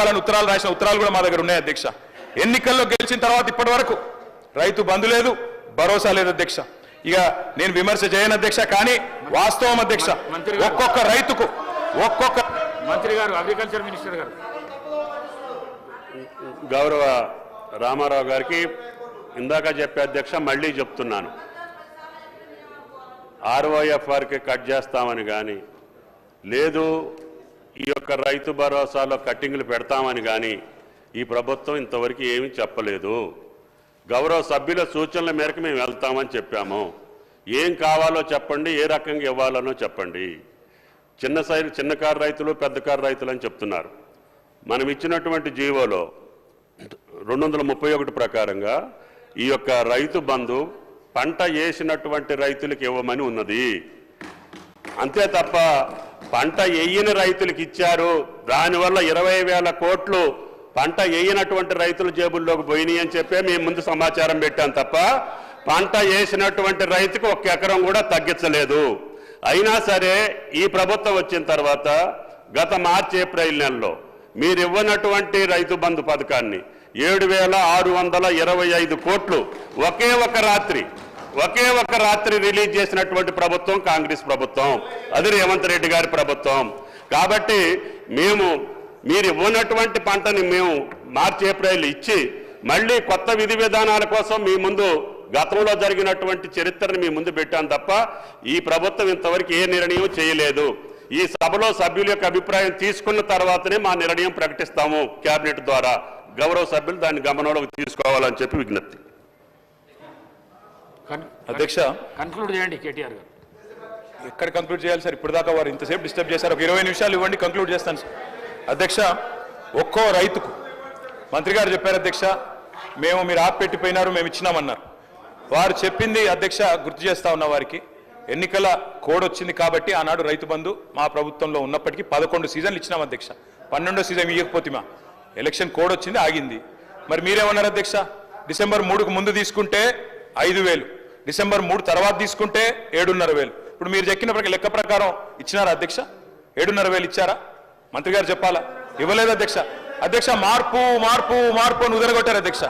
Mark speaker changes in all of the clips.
Speaker 1: ఆపాలని ఉత్తరాలు రాసిన ఉత్తరాలు కూడా మా దగ్గర ఉన్నాయి అధ్యక్ష. ఎన్నికల్లో గెలిచిన తర్వాత ఇప్పటి వరకు రైతు బంధు లేదు భరోసా లేదు అధ్యక్ష. ఇక నేను విమర్శ చేయను అధ్యక్ష కానీ వాస్తవం అధ్యక్ష. ఒక్కొక్క రైతుకు ఒక్కొక్క
Speaker 2: మంత్రి గారు అగ్రికల్చర్ మినిస్టర్ గారు.
Speaker 3: గౌరవ రామారావు గారికి ఇందాక చెప్పే అధ్యక్ష మళ్ళీ చెప్తున్నాను. ఆర్ఓఎఫ్ఆర్కి కట్ చేస్తామని కానీ లేదు ఈ యొక్క రైతు భరోసాలో కట్టింగ్లు పెడతామని కానీ ఈ ప్రభుత్వం ఇంతవరకు ఏమీ చెప్పలేదు. గౌరవ సభ్యుల సూచనల మేరకు మేము వెళ్తామని చెప్పాము. ఏం కావాలో చెప్పండి ఏ రకంగా ఇవ్వాలనో చెప్పండి. చిన్న సైజు చిన్న కారు రైతులు పెద్ద కారు రైతులు అని చెప్తున్నారు. మనం ఇచ్చినటువంటి జీవోలో రెండు వందల ముప్పై ఒకటి ప్రకారంగా ఈ యొక్క రైతు బంధు పంట వేసినటువంటి రైతులకు ఇవ్వమని ఉన్నది. అంతే తప్ప పంట వేయని రైతులకు ఇచ్చారు. దానివల్ల ఇరవై వేల కోట్లు పంట వేయనటువంటి రైతుల జేబుల్లోకి పోయినాయి అని చెప్పే మేము ముందు సమాచారం పెట్టాం తప్ప పంట వేసినటువంటి రైతుకు ఒక్క ఎకరం కూడా తగ్గించలేదు. అయినా సరే ఈ ప్రభుత్వం వచ్చిన తర్వాత గత మార్చి ఏప్రిల్ నెలలో మీరు ఇవ్వనటువంటి రైతు బంధు పథకాన్ని ఏడు వేల ఆరు వందల ఇరవై ఐదు కోట్లు ఒకే ఒక రాత్రి ఒకే ఒక రాత్రి రిలీజ్ చేసినటువంటి ప్రభుత్వం కాంగ్రెస్ ప్రభుత్వం. అది రేవంత్ రెడ్డి గారి ప్రభుత్వం. కాబట్టి మేము మీరు ఇవ్వనటువంటి పంటని మేము మార్చి ఏప్రిల్ ఇచ్చి మళ్ళీ కొత్త విధి విధానాల కోసం మీ ముందు గతంలో జరిగినటువంటి చరిత్రను మీ ముందు పెట్టాం తప్ప ఈ ప్రభుత్వం ఇంతవరకు ఏ నిర్ణయం చేయలేదు. ఈ సభలో సభ్యుల యొక్క అభిప్రాయం తీసుకున్న తర్వాతనే మా నిర్ణయం ప్రకటిస్తాము కేబినెట్ ద్వారా. గౌరవ సభ్యులు దాన్ని గమనంలోకి తీసుకోవాలని చెప్పి విజ్ఞప్తి.
Speaker 1: అధ్యక్ష.
Speaker 2: కన్క్లూడ్ చేయండి కేటీఆర్ గారు.
Speaker 1: ఎక్కడ కంక్లూడ్ చేయాలి సార్? ఇప్పుడు దాకా వారు ఇంతసేపు డిస్టర్బ్ చేశారు. ఒక ఇరవై నిమిషాలు ఇవ్వండి కంక్లూడ్ చేస్తాను సార్. అధ్యక్ష ఒక్కో రైతుకు మంత్రి గారు చెప్పారు అధ్యక్ష మేము మీరు ఆప్ పెట్టిపోయినారు మేము ఇచ్చినామన్నారు. వారు చెప్పింది అధ్యక్ష గుర్తు చేస్తా ఉన్న వారికి. ఎన్నికల కోడ్ వచ్చింది కాబట్టి ఆనాడు రైతు బంధు మా ప్రభుత్వంలో ఉన్నప్పటికీ పదకొండు సీజన్లు ఇచ్చినాం అధ్యక్ష. పన్నెండో సీజన్ ఇవ్వకపోతే మా ఎలక్షన్ కోడ్ వచ్చింది ఆగింది. మరి మీరేమన్నారు అధ్యక్ష? డిసెంబర్ మూడుకు ముందు తీసుకుంటే ఐదు వేలు. డిసెంబర్ మూడు తర్వాత తీసుకుంటే ఏడున్నర వేలు. ఇప్పుడు మీరు చెక్కిన లెక్క ప్రకారం ఇచ్చినారా అధ్యక్ష? ఏడున్నర వేలు ఇచ్చారా? మంత్రి గారు చెప్పాలా? ఇవ్వలేదు అధ్యక్ష. అధ్యక్ష మార్పు మార్పు మార్పు అని ఉదరగొట్టారు అధ్యక్ష.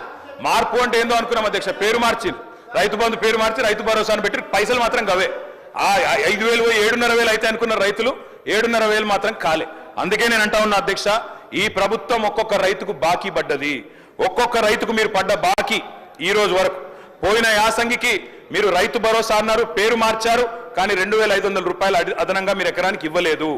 Speaker 1: మార్పు అంటే ఏందో అనుకున్నాం అధ్యక్ష. పేరు మార్చి రైతు బంధు పేరు మార్చి రైతు భరోసాను పెట్టి పైసలు మాత్రం గవే. ఆ ఐదు వేలు పోయి ఏడున్నర వేలు అయితే అనుకున్న రైతులు ఏడున్నర వేలు మాత్రం కాలే. అందుకే నేను అంటా ఉన్నా అధ్యక్ష ఈ ప్రభుత్వం ఒక్కొక్క రైతుకు బాకీ పడ్డది. ఒక్కొక్క రైతుకు మీరు పడ్డ బాకీ ఈ రోజు వరకు. పోయిన యాసంగికి మీరు రైతు భరోసా అన్నారు పేరు మార్చారు కానీ రెండు వేల ఐదు వందల రూపాయలు అదనంగా మీరు ఎకరానికి ఇవ్వలేదు.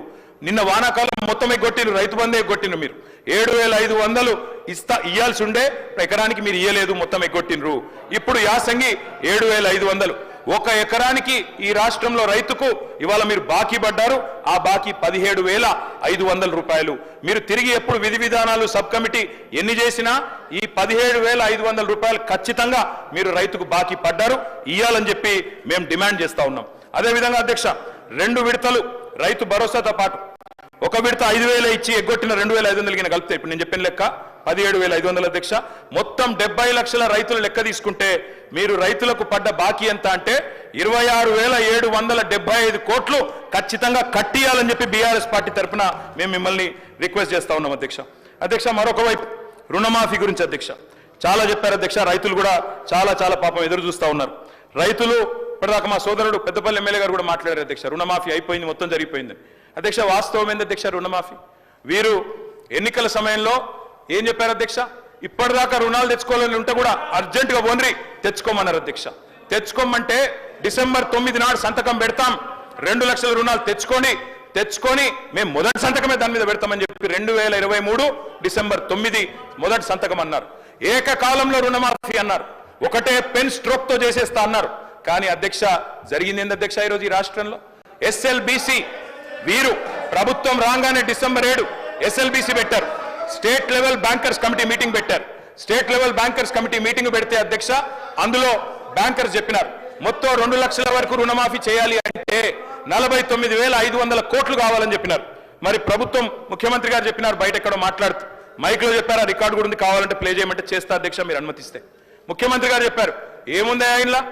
Speaker 1: నిన్న వానాకాలం మొత్తం ఎగ్గొట్టిరు రైతు బందే కొట్టిను మీరు. ఏడు వేల ఐదు వందలు ఇస్తా ఇయ్యాల్సి ఉండే ఎకరానికి మీరు ఇయ్యలేదు మొత్తం ఎగ్గొట్టినరు ఇప్పుడు యాసంగి ఏడు వేల ఐదు వందలు. ఒక ఎకరానికి ఈ రాష్ట్రంలో రైతుకు ఇవాళ మీరు బాకీ పడ్డారు. ఆ బాకీ పదిహేడు వేల ఐదు వందల రూపాయలు. మీరు తిరిగి ఎప్పుడు విధి విధానాలు సబ్ కమిటీ ఎన్ని చేసినా ఈ పదిహేడు వేల ఐదు వందల రూపాయలు ఖచ్చితంగా మీరు రైతుకు బాకీ పడ్డారు. ఇయ్యాలని చెప్పి మేము డిమాండ్ చేస్తా ఉన్నాం. అదేవిధంగా అధ్యక్ష రెండు విడతలు రైతు భరోసాతో పాటు ఒక విడత ఐదు వేల ఇచ్చి ఎగ్గొట్టిన రెండు వేల ఐదు వందలకి కలిపితే. ఇప్పుడు నేను చెప్పిన లెక్క పదిహేడు వేల ఐదు వందల అధ్యక్ష మొత్తం డెబ్బై లక్షల రైతులు లెక్క తీసుకుంటే మీరు రైతులకు పడ్డ బాకీ ఎంత అంటే ఇరవై ఆరు వేల ఏడు వందల డెబ్బై ఐదు కోట్లు ఖచ్చితంగా కట్టియాలని చెప్పి బీఆర్ఎస్ పార్టీ తరఫున మేము మిమ్మల్ని రిక్వెస్ట్ చేస్తా ఉన్నాం అధ్యక్ష. అధ్యక్ష మరొక వైపు రుణమాఫీ గురించి అధ్యక్ష. చాలా చెప్పారు అధ్యక్ష రైతులు కూడా చాలా చాలా పాపం ఎదురు చూస్తూ ఉన్నారు. రైతులు ఇప్పటిదాకా మా సోదరుడు పెద్దపల్లి ఎమ్మెల్యే గారు కూడా మాట్లాడారు అధ్యక్ష. రుణమాఫీ అయిపోయింది మొత్తం జరిగిపోయింది అధ్యక్ష వాస్తవం ఏంది అధ్యక్ష రుణమాఫీ? వీరు ఎన్నికల సమయంలో ఏం చెప్పారు అధ్యక్ష? ఇప్పటిదాకా రుణాలు తెచ్చుకోవాలని ఉంటే కూడా అర్జెంటుగా ఓన్రి తెచ్చుకోమన్నారు అధ్యక్ష. తెచ్చుకోమంటే డిసెంబర్ తొమ్మిది నాడు సంతకం పెడతాం. రెండు లక్షల రుణాలు తెచ్చుకొని తెచ్చుకొని మేము మొదటి సంతకమే దాని మీద పెడతామని చెప్పి రెండు వేల ఇరవై మూడు డిసెంబర్ తొమ్మిది మొదటి సంతకం అన్నారు. ఏకకాలంలో రుణమాఫీ అన్నారు. ఒకటే పెన్ స్ట్రోక్తో చేసేస్తా అన్నారు. కానీ అధ్యక్ష జరిగింది ఏంది అధ్యక్ష ఈరోజు ఈ రాష్ట్రంలో? ఎస్ఎల్బిసి వీరు ప్రభుత్వం రాగానే డిసెంబర్ ఏడు ఎస్ఎల్బిసి పెట్టారు. State level bankers committee meeting పెట్టారు. State level bankers committee meeting పెడితే అధ్యక్ష అందులో బ్యాంకర్స్ చెప్పినారు మొత్తం రెండు లక్షల వరకు రుణమాఫీ చేయాలి అంటే నలభై తొమ్మిది వేల ఐదు వందల కోట్లు కావాలని చెప్పినారు. మరి ప్రభుత్వం ముఖ్యమంత్రి గారు చెప్పినారు బయట ఎక్కడో మాట్లాడుతూ మైక్లో రికార్డు కూడా ఉంది కావాలంటే ప్లే చేయమంటే చేస్తా అధ్యక్ష మీరు అనుమతిస్తే. ముఖ్యమంత్రి గారు చెప్పారు ఏముంది ఆయనలా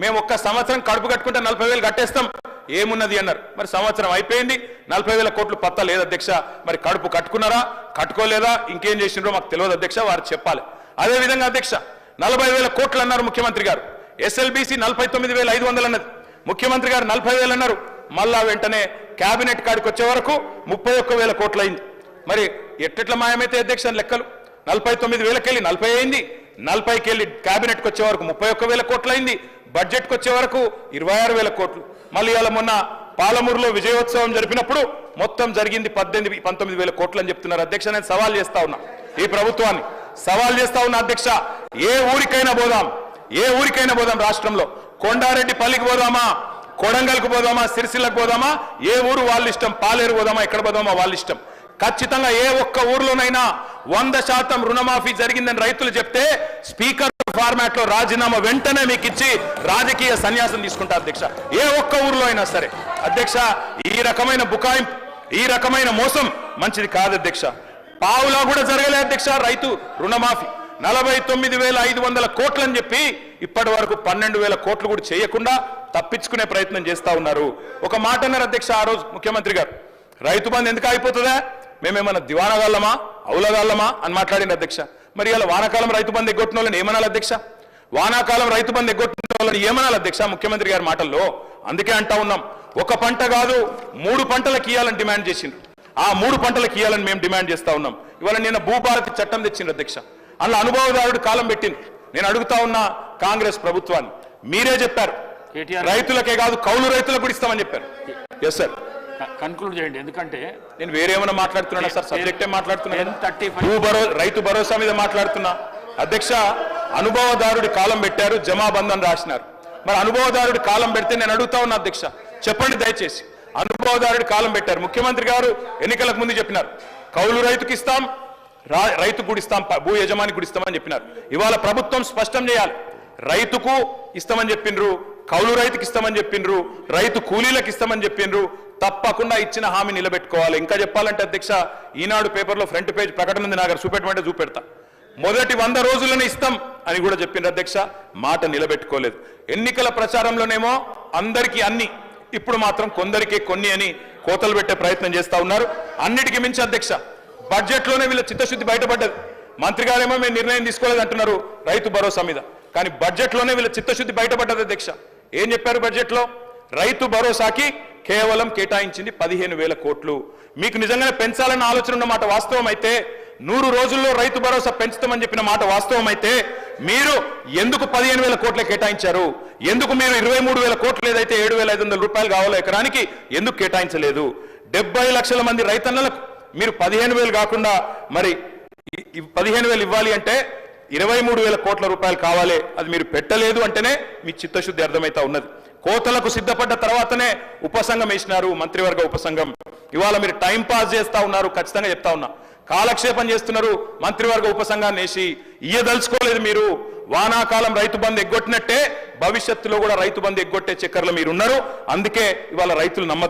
Speaker 1: మేము ఒక్క సంవత్సరం కడుపు కట్టుకుంటే నలభై వేలు కట్టేస్తాం ఏమున్నది అన్నారు. మరి సంవత్సరం అయిపోయింది. నలభై వేల కోట్లు పత్త లేదు అధ్యక్ష? మరి కడుపు కట్టుకున్నారా? కట్టుకోలేదా? ఇంకేం చేసిండ్రో మాకు తెలియదు అధ్యక్ష వారు చెప్పాలి. అదే విధంగా అధ్యక్ష నలభై వేల కోట్లు అన్నారు ముఖ్యమంత్రి గారు. ఎస్ఎల్బీసీ నలభై తొమ్మిది వేల ఐదు వందలు అన్నది. ముఖ్యమంత్రి గారు నలభై వేలు అన్నారు. మళ్ళా వెంటనే కేబినెట్ కాడికి వచ్చే వరకు ముప్పై ఒక్క వేల కోట్లు అయింది. మరి ఎట్టెట్ల మాయమైతే అధ్యక్ష లెక్కలు? నలభై తొమ్మిది వేలకెళ్ళి నలభై అయింది. నలభైకి వెళ్ళి కేబినెట్కి వచ్చే వరకు ముప్పై ఒక్క వేల కోట్లు అయింది. బడ్జెట్కి వచ్చే వరకు ఇరవై ఆరు వేల కోట్లు. మళ్ళీ మొన్న పాలమూరులో విజయోత్సవం జరిపినప్పుడు మొత్తం జరిగింది పద్దెనిమిది పంతొమ్మిది వేల కోట్లు అని చెప్తున్నారు అధ్యక్ష. నేను సవాల్ చేస్తా ఉన్నా. ఈ ప్రభుత్వాన్ని సవాల్ చేస్తా ఉన్నా అధ్యక్ష. ఏ ఊరికైనా పోదాం. ఏ ఊరికైనా పోదాం రాష్ట్రంలో. కొండారెడ్డి పల్లికి పోదామా? కొడంగల్కి పోదామా? సిరిసిల్లకు పోదామా? ఏ ఊరు వాళ్ళ ఇష్టం? పాలేరు పోదామా? ఎక్కడ పోదామా? వాళ్ళ ఇష్టం. ఖచ్చితంగా ఏ ఒక్క ఊర్లోనైనా వంద శాతం రుణమాఫీ జరిగిందని రైతులు చెప్తే స్పీకర్ ఫార్మాట్లో రాజీనామా వెంటనే మీకు ఇచ్చి రాజకీయ సన్యాసం తీసుకుంటా అధ్యక్ష. ఏ ఒక్క ఊర్లో అయినా సరే. అధ్యక్ష ఈ రకమైన బుకాయింపు ఈ రకమైన మోసం మంచిది కాదు అధ్యక్ష. పావులా కూడా జరగలే అధ్యక్ష రైతు రుణమాఫీ. నలభై తొమ్మిది వేల ఐదు వందల కోట్లని చెప్పి ఇప్పటి వరకు పన్నెండు వేల కోట్లు కూడా చేయకుండా తప్పించుకునే ప్రయత్నం చేస్తా ఉన్నారు. ఒక మాట అన్నారు అధ్యక్ష ఆ రోజు ముఖ్యమంత్రి గారు. రైతు బంధు ఎందుకు అయిపోతుందా మేమేమన్నా దివానగాళ్ళమా అవులగాళ్ళమా అని మాట్లాడింది అధ్యక్ష. మరి ఇలా వానాకాలం రైతు బంధు ఎగ్గొట్టిన వాళ్ళని ఏమనాలి అధ్యక్ష? వానాకాలం రైతు బంధు ఎగ్గొట్టిన వాళ్ళని ఏమనాలి అధ్యక్ష ముఖ్యమంత్రి గారి మాటల్లో? అందుకే అంటా ఉన్నాం ఒక పంట కాదు మూడు పంటలకు ఇవ్వాలని డిమాండ్ చేసిండ్రు. ఆ మూడు పంటలకు ఇవ్వాలని మేము డిమాండ్ చేస్తా ఉన్నాం. ఇవాళ నిన్న భూభారతి చట్టం తెచ్చిండ్రు అధ్యక్ష. అందులో అనుభవదారుడు కాలం పెట్టింది నేను అడుగుతా ఉన్నా కాంగ్రెస్ ప్రభుత్వాన్ని. మీరే చెప్పారు. రైతులకే కాదు కౌలు రైతులకు కూడా ఇస్తామని చెప్పారు. ఎస్ సార్
Speaker 2: కన్క్లూడ్ చేయండి. ఎందుకంటే
Speaker 1: నేను వేరేమైనా మాట్లాడుతున్నా సార్? సబ్జెక్టే మాట్లాడుతున్నా
Speaker 2: థర్టీ
Speaker 1: రైతు భరోసా మీద మాట్లాడుతున్నా. అధ్యక్ష అనుభవదారుడి కాలం పెట్టారు జమాబంధన్ రాసినారు. మరి అనుభవదారుడి కాలం పెడితే నేను అడుగుతా ఉన్నా అధ్యక్ష. చెప్పండి దయచేసి. అనుభవదారుడి కాలం పెట్టారు. ముఖ్యమంత్రి గారు ఎన్నికలకు ముందు చెప్పినారు. కౌలు రైతుకి ఇస్తాం రైతు ప- భూ యజమాని కూడా ఇస్తామని చెప్పినారు. ఇవాళ ప్రభుత్వం స్పష్టం చేయాలి. రైతుకు ఇస్తామని చెప్పిండ్రు కౌలు రైతుకి ఇస్తామని చెప్పిండ్రు రైతు కూలీలకు ఇస్తామని చెప్పిండ్రు తప్పకుండా ఇచ్చిన హామీ నిలబెట్టుకోవాలి. ఇంకా చెప్పాలంటే అధ్యక్ష ఈనాడు పేపర్లో ఫ్రంట్ పేజ్ ప్రకటన ఉంది నాకు చూపెట్టమంటే చూపెడతా. మొదటి వంద రోజుల్లోనే ఇస్తాం అని కూడా చెప్పిండ్రు అధ్యక్ష మాట నిలబెట్టుకోలేదు. ఎన్నికల ప్రచారంలోనేమో అందరికీ అన్ని ఇప్పుడు మాత్రం కొందరికి కొన్ని అని కోతలు పెట్టే ప్రయత్నం చేస్తా ఉన్నారు. అన్నిటికీ మించి అధ్యక్ష బడ్జెట్లోనే వీళ్ళ చిత్తశుద్ధి బయటపడ్డది. మంత్రి గారేమో మేము నిర్ణయం తీసుకోలేదు అంటున్నారు రైతు భరోసా మీద. కానీ బడ్జెట్లోనే వీళ్ళ చిత్తశుద్ధి బయటపడ్డది అధ్యక్ష. ఏం చెప్పారు బడ్జెట్లో? రైతు భరోసాకి కేవలం కేటాయించింది పదిహేను వేల కోట్లు. మీకు నిజంగానే పెంచాలన్న ఆలోచన ఉన్న మాట వాస్తవం అయితే నూరు రోజుల్లో రైతు భరోసా పెంచుతామని చెప్పిన మాట వాస్తవం అయితే మీరు ఎందుకు పదిహేను వేల కోట్లే కేటాయించారు? ఎందుకు మీరు ఇరవై మూడు వేల కోట్లు ఏదైతే ఏడు వేల ఐదు వందల రూపాయలు కావాలో ఎకరానికి ఎందుకు కేటాయించలేదు? డెబ్బై లక్షల మంది రైతన్నలకు మీరు పదిహేను వేలు కాకుండా మరి పదిహేను వేలు ఇవ్వాలి అంటే ఇరవై మూడు వేల కోట్ల రూపాయలు కావాలి. అది మీరు పెట్టలేదు అంటేనే మీ చిత్తశుద్ధి అర్థమైతా ఉన్నది. కోతలకు సిద్ధపడ్డ తర్వాతనే ఉపసంఘం వేసినారు మంత్రివర్గ ఉపసంఘం ఇవాళ మీరు టైం పాస్ చేస్తా ఉన్నారు ఖచ్చితంగా చెప్తా ఉన్నా. కాలక్షేపం చేస్తున్నారు మంత్రివర్గ ఉపసంఘాన్ని వేసి. ఇయ్యదలుచుకోలేదు మీరు. వానాకాలం రైతు బంధు ఎగ్గొట్టినట్టే భవిష్యత్తులో కూడా రైతు బంధు ఎగ్గొట్టే చక్కర్లో మీరు ఉన్నారు అందుకే ఇవాళ రైతులు నమ్మ